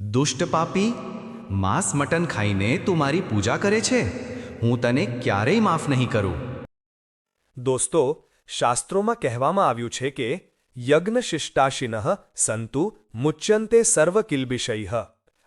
દુષ્ટ પાપી, માંસ મટન ખાઈને તું મારી પૂજા કરે છે? હું તને ક્યારેય માફ નહીં કરું. દોસ્તો, શાસ્ત્રોમાં કહેવામાં આવ્યું છે કે યજ્ઞ શિષ્ટાશિન સંતુ મુચ્યંતે સર્વ કિલ્બિષૈઃ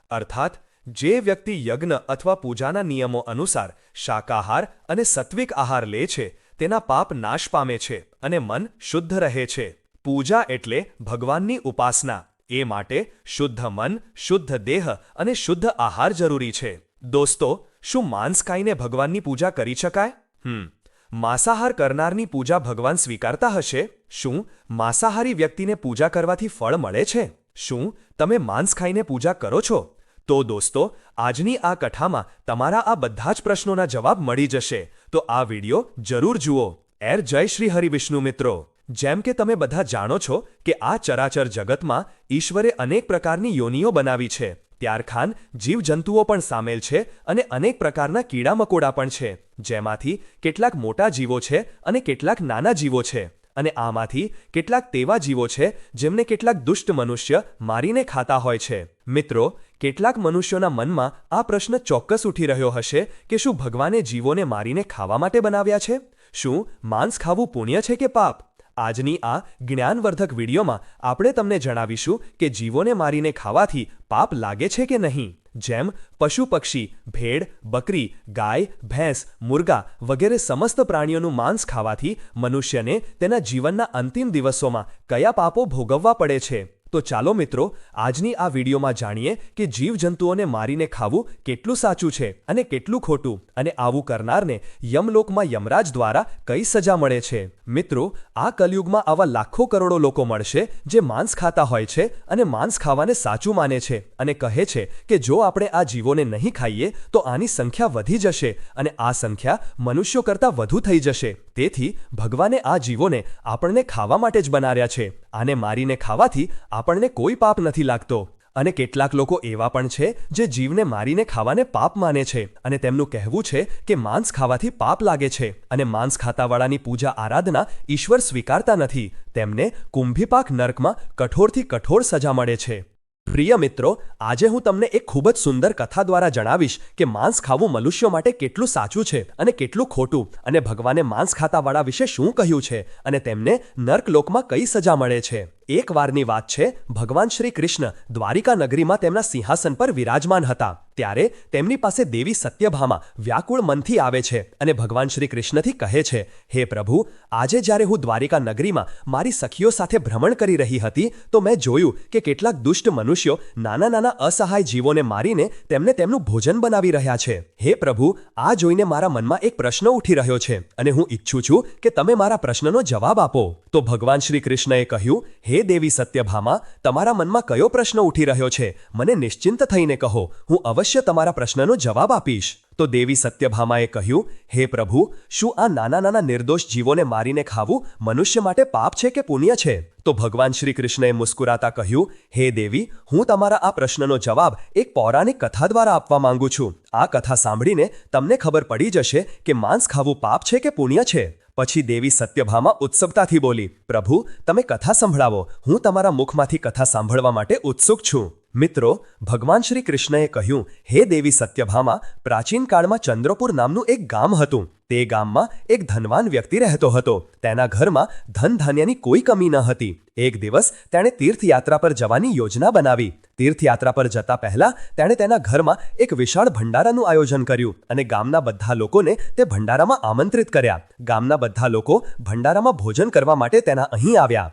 અર્થાત, જે વ્યક્તિ યજ્ઞ અથવા પૂજાના નિયમો અનુસાર શાકાહાર અને સત્વિક આહાર લે છે, તેના પાપ નાશ પામે છે અને મન શુદ્ધ રહે છે. પૂજા એટલે ભગવાનની ઉપાસના. એ માટે શુદ્ધ મન, શુદ્ધ દેહ અને શુદ્ધ આહાર જરૂરી છે. દોસ્તો, શું માંસ ખાઈને ભગવાનની પૂજા કરી શકાય? હમ, માંસાહાર કરનારની પૂજા ભગવાન સ્વીકારતા હશે? શું માંસાહારી વ્યક્તિને પૂજા કરવાથી ફળ મળે છે? શું તમે માંસ ખાઈને પૂજા કરો છો? તો દોસ્તો, આજની આ કથામાં તમારા આ બધા જ પ્રશ્નોના જવાબ મળી જશે. તો આ વિડિયો જરૂર જુઓ. એર જય શ્રી હરિવિષ્ણુ મિત્રો. જેમ કે તમે બધા જાણો છો કે આ ચરાચર જગતમાં ઈશ્વરે અનેક પ્રકારની યોનિઓ બનાવી છે. ત્યારખાન જીવજંતુઓ પણ સામેલ છે અને અનેક પ્રકારના કીડા મકોડા પણ છે. જેમાંથી કેટલાક મોટા જીવો છે અને કેટલાક નાના જીવો છે. અને આમાંથી કેટલાક તેવા જીવો છે જેમને કેટલાક દુષ્ટ મનુષ્ય મારીને ખાતા હોય છે. મિત્રો, કેટલાક મનુષ્યોના મનમાં આ પ્રશ્ન ચોક્કસ ઉઠી રહ્યો હશે કે શું ભગવાને જીવોને મારીને ખાવા માટે બનાવ્યા છે? શું માંસ ખાવું પુણ્ય છે કે પાપ? આજની આ જ્ઞાનવર્ધક વિડીયોમાં આપણે તમને જણાવીશું કે જીવોને મારીને ખાવાથી પાપ લાગે છે કે નહીં. જેમ પશુ પક્ષી, ભેડ, બકરી, ગાય, ભેંસ, મુર્ગા વગેરે સમસ્ત પ્રાણીઓનું માંસ ખાવાથી મનુષ્યને તેના જીવનના અંતિમ દિવસોમાં કયા પાપો ભોગવવા પડે છે? તો ચાલો મિત્રો, આજની આ વિડીયોમાં જાણીએ કે જીવજંતુઓને મારીને ખાવું કેટલું સાચું છે અને કેટલું ખોટું અને આવું કરનારને યમલોકમાં યમરાજ દ્વારા કઈ સજા મળે છે. મિત્રો, આ કલયુગમાં આવા લાખો કરોડો લોકો મળશે જે માંસ ખાતા હોય છે અને માંસ ખાવાને સાચું માને છે અને કહે છે કે જો આપણે આ જીવોને નહીં ખાઈએ તો આની સંખ્યા વધી જશે અને આ સંખ્યા મનુષ્યો કરતાં વધુ થઈ જશે. તેથી ભગવાને આ જીવોને આપણને ખાવા માટે જ બનાવ્યા છે. આને મારીને ખાવાથી આપણને કોઈ પાપ નથી લાગતો. અને કેટલાક લોકો એવા પણ છે જે જીવને મારીને ખાવાને પાપ માને છે અને તેમનું કહેવું છે કે માંસ ખાવાથી પાપ લાગે છે અને માંસ ખાતાવાળાની પૂજા આરાધના ઈશ્વર સ્વીકારતા નથી. તેમને કુંભીપાક નર્કમાં કઠોરથી કઠોર સજા મળે છે. પ્રિય મિત્રો, આજે હું તમને એક ખૂબ જ સુંદર કથા દ્વારા જણાવીશ કે માંસ ખાવું મનુષ્યો માટે કેટલું સાચું છે અને કેટલું ખોટું અને ભગવાને માંસ ખાતાવાળા વિશે શું કહ્યું છે અને તેમને નર્કલોકમાં કઈ સજા મળે છે. એક વારની વાત છે, ભગવાન શ્રી કૃષ્ણ દ્વારિકા નગરીમાં તેમના સિંહાસન પર વિરાજમાન હતા. ત્યારે તેમની પાસે દેવી સત્યભામા વ્યાકુળ મનથી આવે છે અને ભગવાન શ્રી કૃષ્ણથી કહે છે, હે પ્રભુ, આજે જ્યારે હું દ્વારિકા નગરીમાં મારી સખીઓ સાથે ભ્રમણ કરી રહી હતી, તો મેં જોયું કે કેટલાક દુષ્ટ મનુષ્યો નાના નાના અસહાય જીવોને મારીને તેમને તેમનું ભોજન બનાવી રહ્યા છે. હે પ્રભુ, આ જોઈને મારા મનમાં એક પ્રશ્ન ઉઠી રહ્યો છે અને હું ઈચ્છું છું કે તમે મારા પ્રશ્નનો જવાબ આપો. તો ભગવાન શ્રી કૃષ્ણએ કહ્યું, હે દેવી સત્યભામા, તમારા મનમાં કયો પ્રશ્ન ઉઠી રહ્યો છે? મને નિશ્ચિંત થઈને કહો, હું અવશ્ય તમારા પ્રશ્નનો જવાબ આપીશ. તો દેવી સત્યભામાએ કહ્યું, હે પ્રભુ, શું આ નાના નાના નિર્દોષ જીવોને મારીને ખાવું મનુષ્ય માટે પાપ છે કે પુણ્ય છે? તો ભગવાન શ્રી કૃષ્ણએ મુસ્કુરાતા કહ્યું, હે દેવી, હું તમારા આ પ્રશ્નનો જવાબ એક પૌરાણિક કથા દ્વારા આપવા માંગુ છું. આ કથા સાંભળીને તમને ખબર પડી જશે કે માંસ ખાવું પાપ છે કે પુણ્ય છે. પછી દેવી સત્યભામાં ઉત્સુકતાથી બોલી, પ્રભુ, તમે કથા સંભળાવો. હું તમારા મુખમાંથી કથા સાંભળવા માટે ઉત્સુક છું. મિત્રો, ભગવાન શ્રી કૃષ્ણએ કહ્યું, હે દેવી સત્યભામા, પ્રાચીન કાળમાં ચંદ્રપુર નામનું એક ગામ હતું. તે ગામમાં એક ધનવાન વ્યક્તિ રહેતો હતો. તેના ઘરમાં ધન ધાન્યની કોઈ કમી ન હતી. એક દિવસ તેણે તીર્થયાત્રા પર જવાની યોજના બનાવી. તીર્થયાત્રા પર જતા પહેલા તેણે તેના ઘરમાં એક વિશાળ ભંડારાનું આયોજન કર્યું અને ગામના બધા લોકોને તે ભંડારામાં આમંત્રિત કર્યા. ગામના બધા લોકો ભંડારામાં ભોજન કરવા માટે તેના અહીં આવ્યા.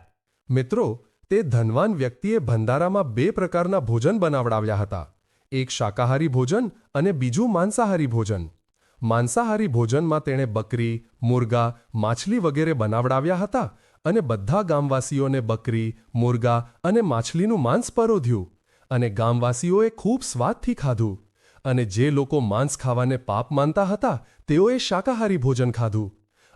મિત્રો, તે ધનવાન વ્યક્તિએ ભંડારામાં બે પ્રકારના ભોજન બનાવડાવ્યા હતા. એક શાકાહારી ભોજન અને બીજું માંસાહારી ભોજન. માંસાહારી ભોજનમાં તેણે બકરી, મુર્ગા, માછલી વગેરે બનાવડાવ્યા હતા અને બધા ગામવાસીઓને બકરી, મુર્ગા અને માછલીનું માંસ પરોધ્યું અને ગામવાસીઓએ ખૂબ સ્વાદથી ખાધું અને જે લોકો માંસ ખાવાને પાપ માનતા હતા, તેઓએ શાકાહારી ભોજન ખાધું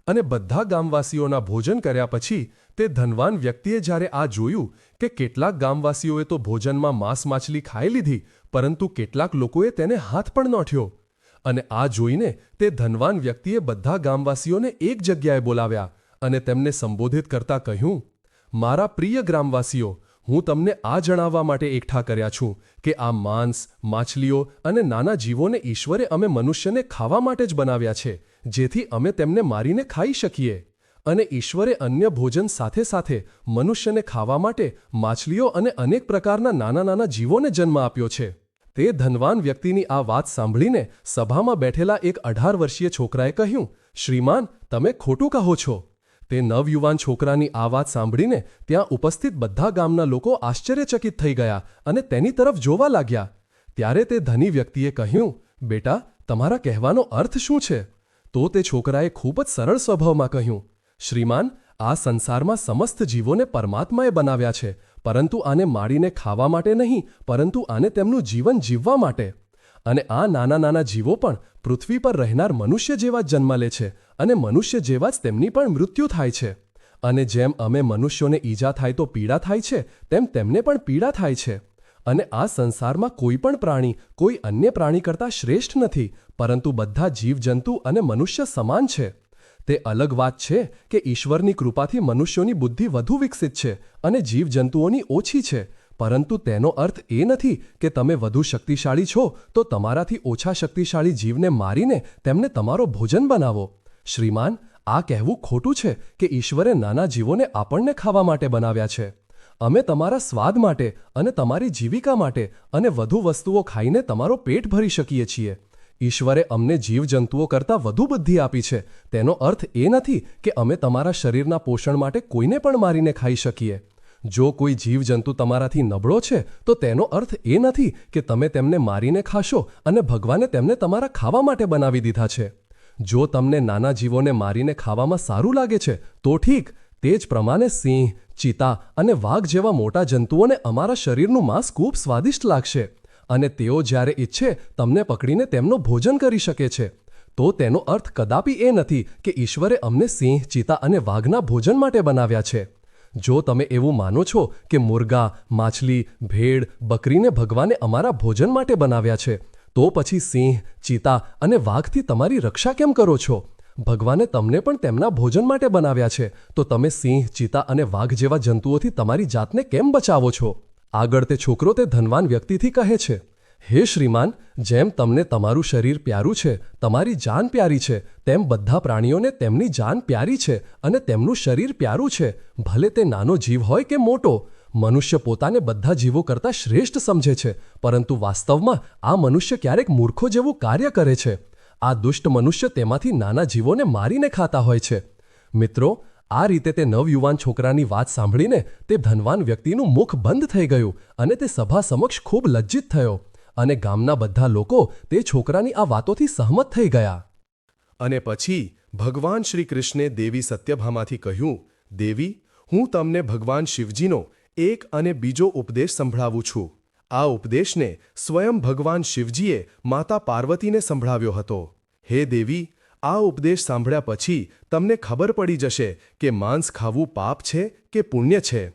અને બધા ગામવાસીઓના ભોજન કર્યા પછી તે ધનવાન વ્યક્તિએ જ્યારે આ જોયું કે કેટલાક ગામવાસીઓએ તો ભોજનમાં માંસ માછલી ખાઈ લીધી, પરંતુ કેટલાક લોકોએ તેને હાથ પણ નોઠ્યો. અને આ જોઈને તે ધનવાન વ્યક્તિએ બધા ગામવાસીઓને એક જગ્યાએ બોલાવ્યા અને તેમને સંબોધિત કરતા કહ્યું, મારા પ્રિય ગ્રામવાસીઓ, હું તમને આ જણાવવા માટે એકઠા કર્યા છું કે આ માંસ, માછલીઓ અને નાના જીવોને ઈશ્વરે અમે મનુષ્યને ખાવા માટે જ બનાવ્યા છે, જેથી અમે તેમને મારીને ખાઈ શકીએ. અને ઈશ્વરે અન્ય ભોજન સાથે સાથે મનુષ્યને ખાવા માટે માછલીઓ અને અનેક પ્રકારના નાના નાના જીવોને જન્મ આપ્યો છે. તે ધનવાન વ્યક્તિની આ વાત સાંભળીને સભામાં બેઠેલા એક અઢાર વર્ષીય છોકરાએ કહ્યું, શ્રીમાન, તમે ખોટું કહો છો. તે નવયુવાન છોકરાની આ વાત સાંભળીને ત્યાં ઉપસ્થિત બધા ગામના લોકો આશ્ચર્યચકિત થઈ ગયા અને તેની તરફ જોવા લાગ્યા. ત્યારે તે ધની વ્યક્તિએ કહ્યું, બેટા, તમારા કહેવાનો અર્થ શું છે? તો તે છોકરાએ ખૂબ જ સરળ સ્વભાવમાં કહ્યું, શ્રીમાન, આ સંસારમાં સમસ્ત જીવોને પરમાત્માએ બનાવ્યા છે. પરંતુ આને માળીને ખાવા માટે નહીં, પરંતુ આને તેમનું જીવન જીવવા માટે. અને આ નાના નાના જીવો પણ પૃથ્વી પર રહેનાર મનુષ્ય જેવા જ જન્મ લે છે અને મનુષ્ય જેવા જ તેમની પણ મૃત્યુ થાય છે. અને જેમ અમે મનુષ્યોને ઈજા થાય તો પીડા થાય છે, તેમ તેમને પણ પીડા થાય છે. અને આ સંસારમાં કોઈ પણ પ્રાણી, કોઈ અન્ય પ્રાણી કરતાં શ્રેષ્ઠ નથી, પરંતુ બધા જીવજંતુ અને મનુષ્ય સમાન છે. તે અલગ વાત છે કે ઈશ્વરની કૃપાથી મનુષ્યોની બુદ્ધિ વધુ વિકસિત છે અને જીવજંતુઓની ઓછી છે. પરંતુ તેનો અર્થ એ નથી કે તમે વધુ શક્તિશાળી છો તો તમારાથી ઓછા શક્તિશાળી જીવને મારીને તેમને તમારો ભોજન બનાવો. શ્રીમાન, આ કહેવું ખોટું છે કે ઈશ્વરે નાના જીવોને આપણને ખાવા માટે બનાવ્યા છે. અમે તમારા સ્વાદ માટે અને તમારી જીવિકા માટે અને વધુ વસ્તુઓ ખાઈને તમારો પેટ ભરી શકીએ છીએ. ઈશ્વરે અમને જીવજંતુઓ કરતાં વધુ બુદ્ધિ આપી છે. તેનો અર્થ એ નથી કે અમે તમારા શરીરના પોષણ માટે કોઈને પણ મારીને ખાઈ શકીએ. જો કોઈ જીવજંતુ તમારાથી નબળો છે, તો તેનો અર્થ એ નથી કે તમે તેમને મારીને ખાશો અને ભગવાને તેમને તમારા ખાવા માટે બનાવી દીધા છે. જો તમને નાના જીવોને મારીને ખાવામાં સારું લાગે છે, તો ઠીક, તે જ પ્રમાણે સિંહ, ચિતા અને વાઘ જેવા મોટા જંતુઓને અમારા શરીરનું માંસ ખૂબ સ્વાદિષ્ટ લાગશે. અને તેઓ જ્યારે ઈચ્છે, તમને પકડીને તેમનો ભોજન કરી શકે છે. તો તેનો અર્થ કદાપી એ નથી કે ઈશ્વરે અમને સિંહ, ચિતા અને વાઘના ભોજન માટે બનાવ્યા છે. જો તમે એવું માનો છો કે મુર્ગા, માછલી, ભેડ, બકરીને ભગવાને અમારા ભોજન માટે બનાવ્યા છે, તો પછી સિંહ, ચિતા અને વાઘથી તમારી રક્ષા કેમ કરો છો? ભગવાને તમને પણ તેમના ભોજન માટે બનાવ્યા છે. તો તમે સિંહ, ચિતા અને વાઘ જેવા જંતુઓથી તમારી જાતને કેમ બચાવો છો? આગળ તે છોકરો તે ધનવાન વ્યક્તિથી કહે છે, હે શ્રીમાન, જેમ તમને તમારું શરીર પ્યારું છે, તમારી જાન પ્યારી છે, તેમ બધા પ્રાણીઓને તેમની જાન પ્યારી છે અને તેમનું શરીર પ્યારું છે, ભલે તે નાનો જીવ હોય કે મોટો, મનુષ્ય પોતાને બધા જીવો કરતાં શ્રેષ્ઠ સમજે છે, પરંતુ વાસ્તવમાં આ મનુષ્ય ક્યારેક મૂર્ખો જેવું કાર્ય કરે છે. આ દુષ્ટ મનુષ્ય તેમાંથી નાના જીવોને મારીને ખાતા હોય છે. મિત્રો આ રીતે તે નવયુવાન છોકરાની વાત સાંભળીને તે ધનવાન વ્યક્તિનું મુખ બંધ થઈ ગયું અને તે સભા સમક્ષ ખૂબ લજ્જિત થયો અને ગામના બધા લોકો તે છોકરાની આ વાતોથી સહમત થઈ ગયા. અને પછી ભગવાન શ્રી કૃષ્ણે દેવી સત્યભામાથી કહ્યું, દેવી, હું તમને ભગવાન શિવજીનો એક અને બીજો ઉપદેશ સંભળાવું છું. આ ઉપદેશને સ્વયં ભગવાન શિવજીએ માતા પાર્વતીને સંભળાવ્યો હતો. હે દેવી આ ઉપદેશ સાંભળ્યા પછી તમને ખબર પડી જશે કે માંસ ખાવું પાપ છે કે પુણ્ય છે?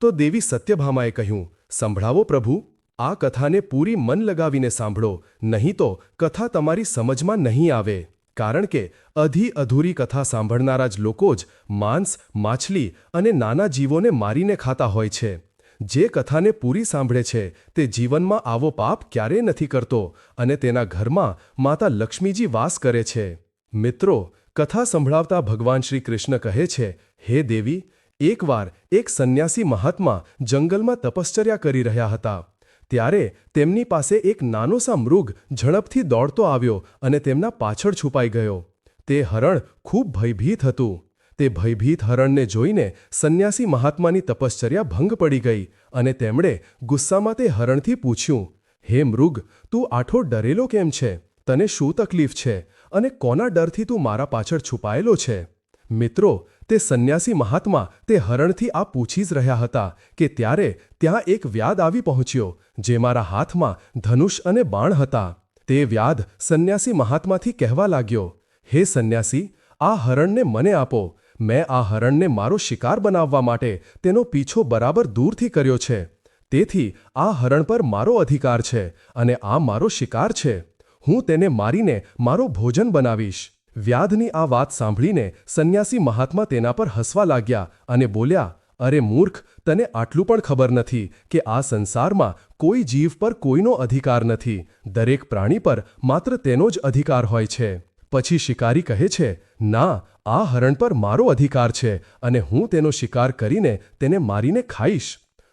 તો દેવી સત્યભામાએ કહ્યું, સંભળાવો પ્રભુ, આ કથાને પૂરી મન લગાવીને સાંભળો, નહીં તો કથા તમારી સમજમાં નહીં આવે. કારણ કે અધી અધૂરી કથા સાંભળનારા જ લોકો જ માંસ, માછલી અને નાના જીવોને મારીને ખાતા હોય છે. જે કથાને પૂરી સાંભળે છે, તે જીવનમાં આવો પાપ ક્યારેય નથી કરતો અને તેના ઘરમાં માતા લક્ષ્મીજી વાસ કરે છે. મિત્રો, કથા સંભળાવતા ભગવાન શ્રી કૃષ્ણ કહે છે, હે દેવી, એકવાર એક સંન્યાસી મહાત્મા જંગલમાં તપશ્ચર્યા કરી રહ્યા હતા. ત્યારે તેમની પાસે એક નાનો સા મૃગ ઝડપથી દોડતો આવ્યો અને તેમના પાછળ છુપાઈ ગયો. તે હરણ ખૂબ ભયભીત હતું. તે ભયભીત હરણને જોઈને સંન્યાસી મહાત્માની તપશ્ચર્યા ભંગ પડી ગઈ અને તેમણે ગુસ્સામાં તે હરણથી પૂછ્યું, હે મૃગ, તું આઠો ડરેલો કેમ છે? તને શું તકલીફ છે? અને કોના ડરથી તું મારા પાછળ છુપાયેલો છે? મિત્રો, તે સંન્યાસી મહાત્મા તે હરણથી આ પૂછી જ રહ્યા હતા કે ત્યારે ત્યાં એક વ્યાદ આવી પહોંચ્યો, જે મારા હાથમાં ધનુષ અને બાણ હતા. તે વ્યાદ સંન્યાસી મહાત્માથી કહેવા લાગ્યો, હે સંન્યાસી, આ હરણને મને આપો. મેં આ હરણને મારો શિકાર બનાવવા માટે તેનો પીછો બરાબર દૂરથી કર્યો છે. તેથી આ હરણ પર મારો અધિકાર છે અને આ મારો શિકાર છે. હું તેને મારીને મારો ભોજન બનાવીશ. વ્યાધની આ વાત સાંભળીને સંન્યાસી મહાત્મા તેના પર હસવા લાગ્યા અને બોલ્યા, અરે મૂર્ખ, તને આટલું પણ ખબર નથી કે આ સંસારમાં કોઈ જીવ પર કોઈનો અધિકાર નથી. દરેક પ્રાણી પર માત્ર તેનો જ અધિકાર હોય છે. પછી શિકારી કહે છે, ના, આ હરણ પર મારો અધિકાર છે અને હું તેનો શિકાર કરીને તેને મારીને ખાઈશ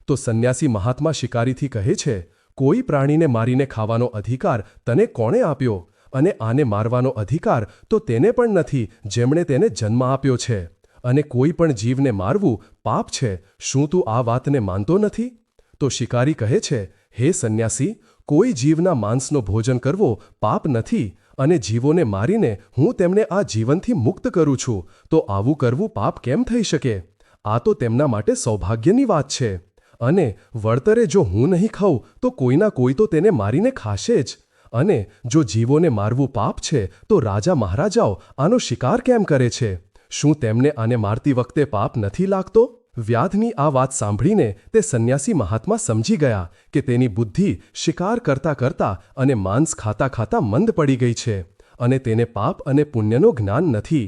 તો સંન્યાસી મહાત્મા શિકારીથી કહે છે કોઈ પ્રાણીને મારીને ખાવાનો અધિકાર તને કોણે આપ્યો? અને આને મારવાનો અધિકાર તો તેને પણ નથી, જેમણે તેને જન્મ આપ્યો છે. અને કોઈ પણ જીવને મારવું પાપ છે, શું તું આ વાતને માનતો નથી? તો શિકારી કહે છે, હે સંન્યાસી, કોઈ જીવના માંસનો ભોજન કરવો પાપ નથી, અને જીવોને મારીને હું તેમને આ જીવનથી મુક્ત કરું છું. તો આવું કરવું પાપ કેમ થઈ શકે? આ તો તેમના માટે સૌભાગ્યની વાત છે. અને વળતરે જો હું નહીં ખાઉં, તો કોઈના કોઈ તો તેને મારીને ખાશે જ. અને જો જીવોને મારવું પાપ છે, તો રાજા મહારાજાઓ આનો શિકાર કેમ કરે છે? શું તેમને આને મારતી વખતે પાપ નથી લાગતો? વ્યાધની આ વાત સાંભળીને તે સંન્યાસી મહાત્મા સમજી ગયા કે તેની બુદ્ધિ શિકાર કરતા કરતા અને માંસ ખાતા ખાતા મંદ પડી ગઈ છે અને તેને પાપ અને પુણ્યનો જ્ઞાન નથી.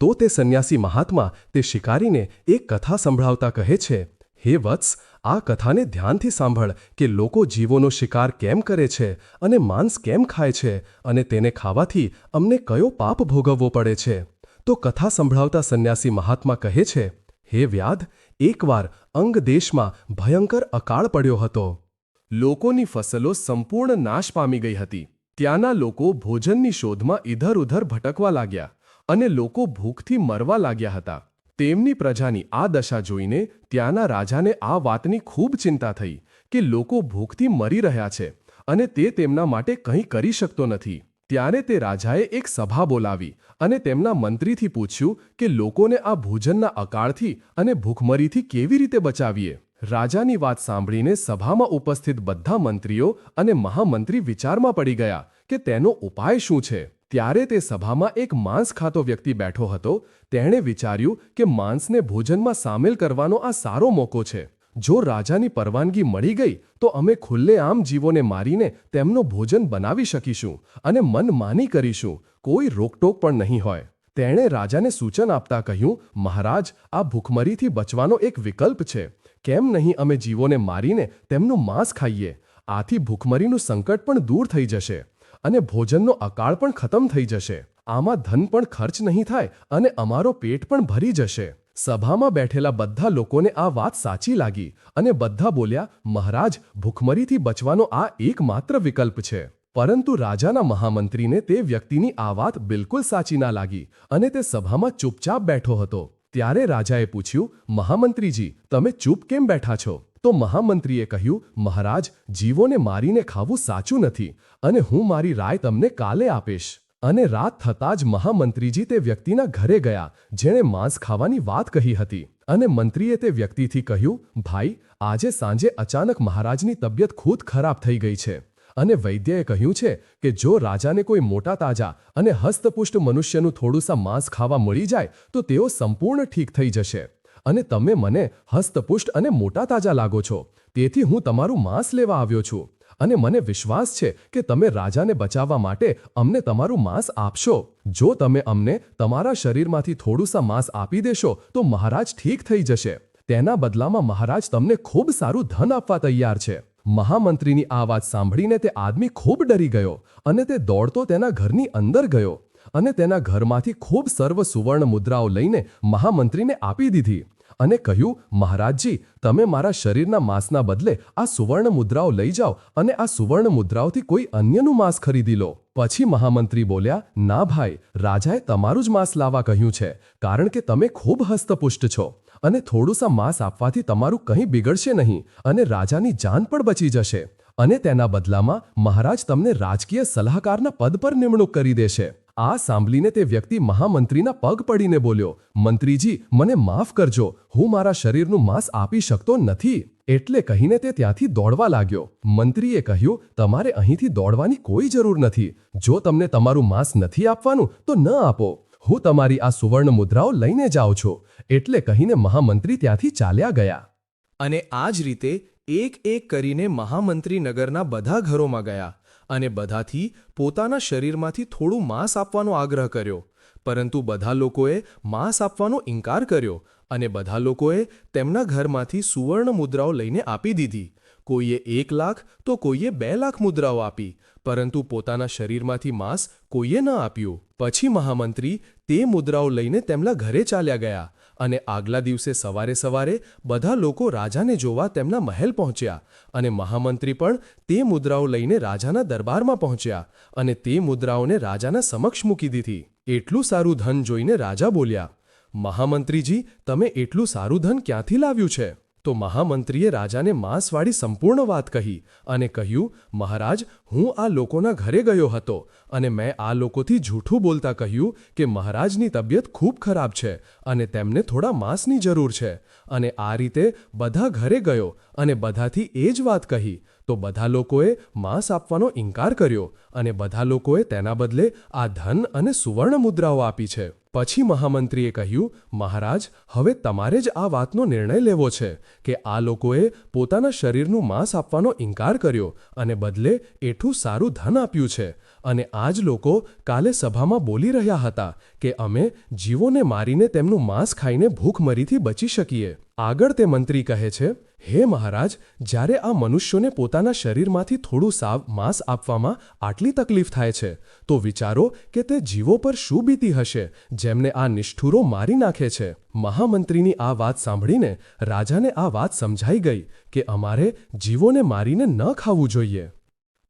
તો તે સંન્યાસી મહાત્મા તે શિકારીને એક કથા સંભળાવતા કહે છે હે વત્સ, આ કથાને ધ્યાનથી સાંભળ કે લોકો જીવોનો શિકાર કેમ કરે છે અને માંસ કેમ ખાય છે અને તેને ખાવાથી અમને કયો પાપ ભોગવવો પડે છે? તો કથા સંભળાવતા સંન્યાસી મહાત્મા કહે છે, હે વ્યાધ એકવાર અંગ દેશમાં ભયંકર અકાળ પડ્યો હતો. લોકોની ફસલો સંપૂર્ણ નાશ પામી ગઈ હતી. ત્યાંના લોકો ભોજનની શોધમાં ઇધર ઉધર ભટકવા લાગ્યા અને લોકો ભૂખથી મરવા લાગ્યા હતા. તેમની પ્રજાની આ દશા જોઈને ત્યાંના રાજાને આ વાતની ખૂબ ચિંતા થઈ કે લોકો ભૂખથી મરી રહ્યા છે અને તે તેમના માટે કંઈ કરી શકતો નથી. ત્યારે તે રાજાએ એક સભા બોલાવી અને તેમના મંત્રીથી પૂછ્યું કે લોકોને આ ભોજનના અકાળથી અને ભૂખમરીથી કેવી રીતે બચાવીએ? રાજાની વાત સાંભળીને સભામાં ઉપસ્થિત બધા મંત્રીઓ અને મહામંત્રી વિચારમાં પડી ગયા કે તેનો ઉપાય શું છે? ત્યારે તે સભામાં એક માંસ ખાતો વ્યક્તિ બેઠો હતો. તેણે વિચાર્યું કે માંસને ભોજનમાં સામેલ કરવાનો આ સારો મોકો છે. જો રાજાની પરવાનગી મળી ગઈ, તો અમે ખુલ્લેઆમ જીવોને મારીને તેમનો ભોજન બનાવી શકીશું અને મનમાની કરીશું. કોઈ રોકટોક પણ નહીં હોય. તેણે રાજાને સૂચન આપતા કહ્યું, મહારાજ, આ ભૂખમરીથી બચવાનો એક વિકલ્પ છે. કેમ નહીં અમે જીવોને મારીને તેમનું માંસ ખાઈએ? આથી ભૂખમરીનું સંકટ પણ દૂર થઈ જશે. અને ભોજનનો અકાળ પણ ખતમ થઈ જશે. આમાં ધન પણ ખર્ચ નહીં થાય અને અમારો પેટ પણ ભરી જશે. સભામાં બેઠેલા બધા લોકોને આ વાત સાચી લાગી અને બધા બોલ્યા, મહારાજ, ભૂખમરીથી બચવાનો આ એકમાત્ર વિકલ્પ છે. પરંતુ રાજાના મહામંત્રીને તે વ્યક્તિની આ વાત બિલકુલ સાચી ના લાગી અને તે સભામાં ચૂપચાપ બેઠો હતો. ત્યારે રાજાએ પૂછ્યું, મહામંત્રીજી, તમે ચૂપ કેમ બેઠા છો? તો મહામંત્રીએ કહ્યું, મહારાજ, જીવોને મારીને ખાવું સાચું નથી અને હું મારી રાય તમને કાલે આપીશ. અને રાત થતાં જ મહામંત્રીજી તે વ્યક્તિના ઘરે ગયા, જેણે માંસ ખાવાની વાત કહી હતી. અને મંત્રીએ તે વ્યક્તિથી કહ્યું, ભાઈ, આજે સાંજે અચાનક મહારાજની તબિયત ખુદ ખરાબ થઈ ગઈ છે. અને વૈદ્યએ કહ્યું છે કે, જો રાજાને કોઈ મોટા તાજા અને હસ્તપુષ્ટ મનુષ્યનું થોડુંસા માંસ ખાવા મળી જાય, તો તેઓ સંપૂર્ણ ઠીક થઈ જશે. અને તમે મને હસ્તપુષ્ટ અને મોટા તાજા લાગો છો. તેથી હું તમારું માંસ લેવા આવ્યો છું. અને મને વિશ્વાસ છે કે તમે રાજાને બચાવવા માટે અમને તમારું માંસ આપશો. જો તમે અમને તમારા શરીરમાંથી થોડુંસા માંસ આપી દેશો, તો મહારાજ ઠીક થઈ જશે. તેના બદલામાં મહારાજ તમને ખૂબ સારું ધન આપવા તૈયાર છે. મહામંત્રીની આ વાત સાંભળીને તે આદમી ખૂબ ડરી ગયો અને તે દોડતો તેના ઘરની અંદર ગયો અને તેના ઘરમાંથી ખૂબ સર્વ સુવર્ણ મુદ્રાઓ લઈને મહામંત્રીને આપી દીધી. અને કહ્યું, મહારાજજી, તમે મારા શરીરના માંસના બદલે આ સુવર્ણ મુદ્રાઓ લઈ જાઓ અને આ સુવર્ણ મુદ્રાઓથી કોઈ અન્યનું માંસ ખરીદી લો. પછી મહામંત્રી બોલ્યા, ના ભાઈ, રાજાએ તમારું જ માંસ લાવવા કહ્યું છે, કારણ કે તમે ખૂબ હસ્તપુષ્ટ છો અને થોડુંસા માંસ આપવાથી તમારું કંઈ બિગડશે નહીં અને રાજાની જાન પણ બચી જશે અને તેના બદલામાં મહારાજ તમને રાજકીય સલાહકારના પદ પર નિમણૂક કરી દેશે. આ સાંભળીને તે વ્યક્તિ મહામંત્રીના પગ પડીને બોલ્યો, મંત્રીજી, મને માફ કરજો. હું મારા શરીરનું માંસ આપી શકતો નથી. એટલે કહીને તે ત્યાંથી દોડવા લાગ્યો. મંત્રીએ કહ્યું, તમારે અહીંથી દોડવાની કોઈ જરૂર નથી. જો તમને તમારું માંસ નથી આપવાનું, તો ન આપો. હું તમારી આ સુવર્ણ મુદ્રાઓ લઈને જાઉં છું. એટલે કહીને મહામંત્રી ત્યાંથી ચાલ્યા ગયા. અને આ જ રીતે એક એક કરીને મહામંત્રી નગરના બધા ઘરોમાં ગયા. અને બધાથી પોતાના શરીરમાંથી થોડું માંસ આપવાનો આગ્રહ કર્યો. પરંતુ બધા લોકોએ માંસ આપવાનો ઇનકાર કર્યો અને બધા લોકોએ તેમના ઘરમાંથી સુવર્ણ મુદ્રાઓ લઈને આપી દીધી. કોઈએ એક લાખ તો કોઈએ બે લાખ મુદ્રાઓ આપી, પરંતુ પોતાના શરીરમાંથી માંસ કોઈએ ન આપ્યું. પછી મહામંત્રી તે મુદ્રાઓ લઈને તેમના ઘરે ચાલ્યા ગયા અને આગલા દિવસે સવારે સવારે બધા લોકો રાજાને જોવા તેમના મહેલ પહોંચ્યા અને મહામંત્રી પણ તે મુદ્રાઓ લઈને રાજાના દરબારમાં પહોંચ્યા અને તે મુદ્રાઓને રાજાના સમક્ષ મૂકી દીધી. એટલું સારું ધન જોઈને રાજા બોલ્યા, મહામંત્રીજી, તમે એટલું સારું ધન ક્યાંથી લાવ્યું છે? તો મહામંત્રીએ રાજાને માંસવાળી સંપૂર્ણ વાત કહી અને કહ્યું, મહારાજ, હું આ લોકોના ઘરે ગયો હતો અને મેં આ લોકોથી જૂઠું બોલતા કહ્યું કે મહારાજની તબિયત ખૂબ ખરાબ છે અને તેમને થોડા માંસની જરૂર છે. અને આ રીતે બધા ઘરે ગયો અને બધાથી એ જ વાત કહી. તો બધા લોકોએ માંસ આપવાનો ઇનકાર કર્યો અને બધા લોકોએ તેના બદલે આ ધન અને સુવર્ણ મુદ્રાઓ આપી છે. પછી મહામંત્રીએ કહ્યું, મહારાજ, હવે તમારે જ આ વાતનો નિર્ણય લેવો છે કે આ લોકોએ પોતાના શરીરનું માંસ આપવાનો ઇનકાર કર્યો અને બદલે એઠું સારું ધન આપ્યું છે. અને આ જ લોકો કાલે સભામાં બોલી રહ્યા હતા કે અમે જીવોને મારીને તેમનું માંસ ખાઈને ભૂખમરીથી બચી શકીએ. આગળ તે મંત્રી કહે છે હે મહારાજ, જ્યારે આ મનુષ્યોને પોતાના શરીરમાંથી થોડું સાવ, માંસ આપવામાં આટલી તકલીફ થાય છે, તો વિચારો કે તે જીવો પર શું બીતી હશે, જેમને આ નિષ્ઠુરો મારી નાખે છે. મહામંત્રીની આ વાત સાંભળીને રાજાને આ વાત સમજાઈ ગઈ કે અમારે જીવોને મારીને ન ખાવું જોઈએ.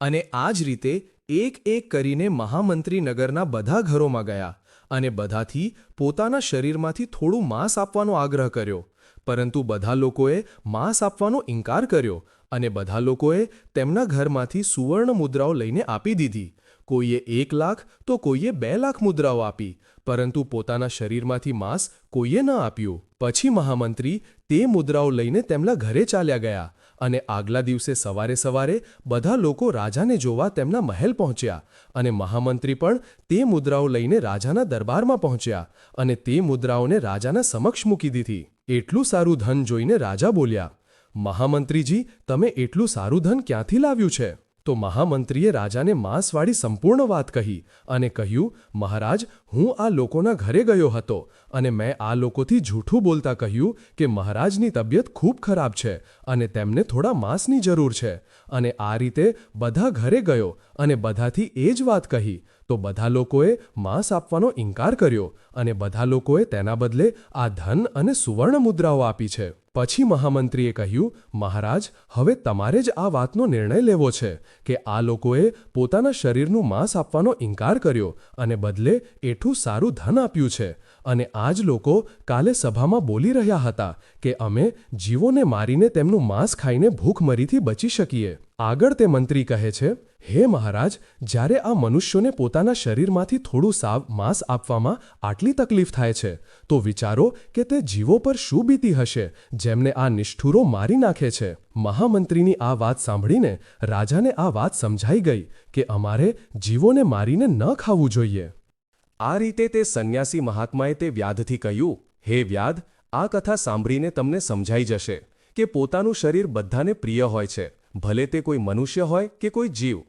અને આ જ રીતે એક એક કરીને મહામંત્રી નગરના બધા ઘરોમાં ગયા અને બધાથી પોતાના શરીરમાંથી થોડું માંસ આપવાનો આગ્રહ કર્યો. પરંતુ બધા લોકોએ માંસ આપવાનો ઇનકાર કર્યો અને બધા લોકોએ તેમના ઘરમાંથી સુવર્ણ મુદ્રાઓ લઈને આપી દીધી. કોઈએ એક લાખ તો કોઈએ બે લાખ મુદ્રાઓ આપી, પરંતુ પોતાના શરીરમાંથી માંસ કોઈએ ન આપ્યું. પછી મહામંત્રી તે મુદ્રાઓ લઈને તેમના ઘરે ચાલ્યા ગયા અને આગલા દિવસે સવારે સવારે બધા લોકો રાજાને જોવા તેમના મહેલ પહોંચ્યા અને મહામંત્રી પણ તે મુદ્રાઓ લઈને રાજાના દરબારમાં પહોંચ્યા અને તે મુદ્રાઓને રાજાના સમક્ષ મૂકી દીધી. એટલું સારું ધન જોઈને રાજા બોલ્યા, મહામંત્રીજી, તમે એટલું સારું ધન ક્યાંથી લાવ્યું છે? તો મહામંત્રીએ રાજાને માંસવાળી સંપૂર્ણ વાત કહી અને કહ્યું, મહારાજ, હું આ લોકોના ઘરે ગયો હતો અને મેં આ લોકોથી જૂઠું બોલતા કહ્યું કે મહારાજની તબિયત ખૂબ ખરાબ છે અને તેમને થોડા માંસની જરૂર છે. અને આ રીતે બધા ઘરે ગયો અને બધાથી એ જ વાત કહી તો બધા લોકોએ માંસ આપવાનો ઇનકાર કર્યો અને બધા લોકોએ તેના બદલે આ ધન અને સુવર્ણ મુદ્રાઓ આપી છે. પછી મહામંત્રીએ કહ્યું, મહારાજ, હવે તમારે જ આ વાતનો નિર્ણય લેવો છે કે આ લોકોએ પોતાના શરીરનું માંસ આપવાનો ઇનકાર કર્યો અને બદલે એઠું સારું ધન આપ્યું છે. અને આ જ લોકો કાલે સભામાં બોલી રહ્યા હતા કે અમે જીવોને મારીને તેમનું માંસ ખાઈને ભૂખમરીથી બચી શકીએ. આગળ તે મંત્રી કહે છે હે મહારાજ, જ્યારે આ મનુષ્યોને પોતાના શરીરમાંથી થોડું સાવ, માંસ આપવામાં આટલી તકલીફ થાય છે, તો વિચારો કે તે જીવો પર શું બીતી હશે, જેમને આ નિષ્ઠુરો મારી નાખે છે. મહામંત્રીની આ વાત સાંભળીને રાજાને આ વાત સમજાઈ ગઈ કે અમારે જીવોને મારીને ન ખાવું જોઈએ. આ રીતે તે સંન્યાસી મહાત્માએ તે વ્યાધથી કહ્યું, હે વ્યાધ, આ કથા સાંભળીને તમને સમજાઈ જશે કે પોતાનું શરીર બધાને પ્રિય હોય છે, ભલે તે કોઈ મનુષ્ય હોય કે કોઈ જીવ.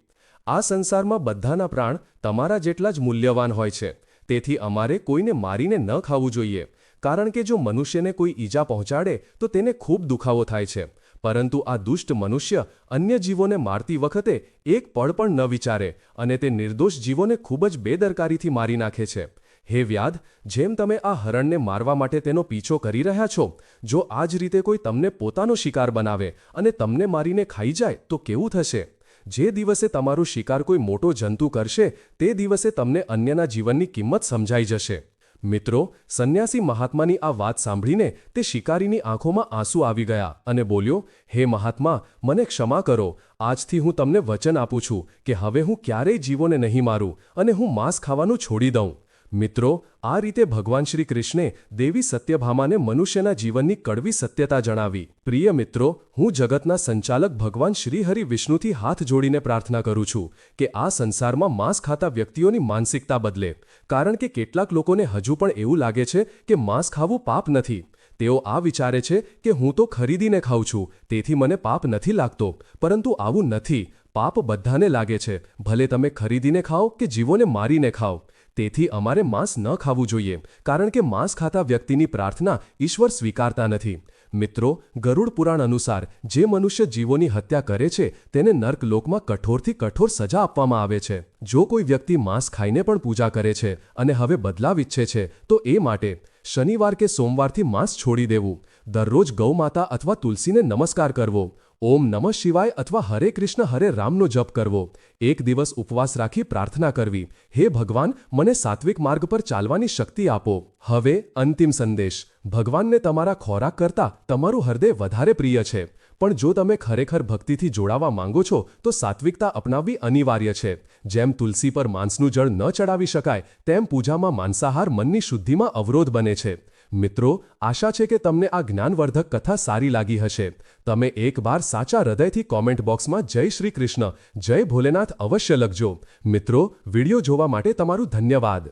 આ સંસારમાં બધાના પ્રાણ તમારા જેટલા જ મૂલ્યવાન હોય છે. તેથી અમારે કોઈને મારીને ન ખાવું જોઈએ. કારણ કે જો મનુષ્યને કોઈ ઈજા પહોંચાડે, તો તેને ખૂબ દુખાવો થાય છે. પરંતુ આ દુષ્ટ મનુષ્ય અન્ય જીવોને મારતી વખતે એક પળ પણ ન વિચારે અને તે નિર્દોષ જીવોને ખૂબ જ બેદરકારીથી મારી નાખે છે. હે વ્યાધ જેમ તમે આ હરણને મારવા માટે તેનો પીછો કરી રહ્યા છો, જો આ જ રીતે કોઈ તમને પોતાનો શિકાર બનાવે અને તમને મારીને ખાઈ જાય, તો કેવું થશે? જે દિવસે તમારો શિકાર કોઈ મોટો જંતુ કરશે, તે દિવસે તમને અન્યના જીવનની કિંમત સમજાઈ જશે. મિત્રો, સંન્યાસી મહાત્માની આ વાત સાંભળીને તે શિકારીની આંખોમાં આંસુ આવી ગયા અને બોલ્યો, હે મહાત્મા, મને ક્ષમા કરો. આજથી હું તમને વચન આપું છું કે હવે હું ક્યારેય જીવોને નહીં મારું અને હું માંસ ખાવાનું છોડી દઉં. મિત્રો, આ રીતે ભગવાન શ્રી કૃષ્ણે દેવી સત્યભામાને મનુષ્યના જીવનની કડવી સત્યતા જણાવી. પ્રિય મિત્રો, હું જગતના સંચાલક ભગવાન શ્રીહરિ વિષ્ણુથી હાથ જોડીને પ્રાર્થના કરું છું કે આ સંસારમાં માંસ ખાતા વ્યક્તિઓની માનસિકતા બદલે. કારણ કે કેટલાક લોકોને હજુ પણ એવું લાગે છે કે માંસ ખાવું પાપ નથી. તેઓ આ વિચારે છે કે હું તો ખરીદીને ખાઉં છું, તેથી મને પાપ નથી લાગતો. પરંતુ આવું નથી. પાપ બધાને લાગે છે. ભલે તમે ખરીદીને ખાઓ કે જીવોને મારીને ખાઓ. તેથી અમારે માંસ ન ખાવું જોઈએ, કારણ કે માંસ ખાતા વ્યક્તિની પ્રાર્થના ઈશ્વર સ્વીકારતા નથી. મિત્રો, ગરુડ પુરાણ અનુસાર જે મનુષ્ય જીવોની હત્યા કરે છે, તેને નર્કલોકમાં કઠોરથી કઠોર સજા આપવામાં આવે છે. જો કોઈ વ્યક્તિ માંસ ખાઈને પણ પૂજા કરે છે અને હવે બદલાવ ઈચ્છે છે, તો એ માટે શનિવાર કે સોમવારથી માંસ છોડી દેવું. દરરોજ ગૌમાતા અથવા તુલસીને નમસ્કાર કરવો. ઓમ નમઃ શિવાય અથવા હરે કૃષ્ણ, હરે રામનો જપ કરવો. એક દિવસ ઉપવાસ રાખી પ્રાર્થના કરવી. હે ભગવાન, મને સાત્વિક માર્ગ પર ચાલવાની શક્તિ આપો. હવે અંતિમ સંદેશ. ભગવાનને તમારા ખોરાક કરતાં તમારું હૃદય વધારે પ્રિય છે. પણ જો તમે ખરેખર ભક્તિથી જોડાવા માંગો છો, તો સાત્વિકતા અપનાવવી અનિવાર્ય છે. જેમ તુલસી પર માંસનું જળ ન ચડાવી શકાય, તેમ પૂજામાં માંસાહાર મનની શુદ્ધિમાં અવરોધ બને છે. મિત્રો, આશા છે કે તમને આ જ્ઞાનવર્ધક કથા સારી લાગી હશે. તમે એકવાર સાચા હૃદયથી કોમેન્ટ બોક્સમાં જય શ્રી કૃષ્ણ, જય ભોલેનાથ અવશ્ય લખજો. મિત્રો, વીડિયો જોવા માટે તમારું ધન્યવાદ.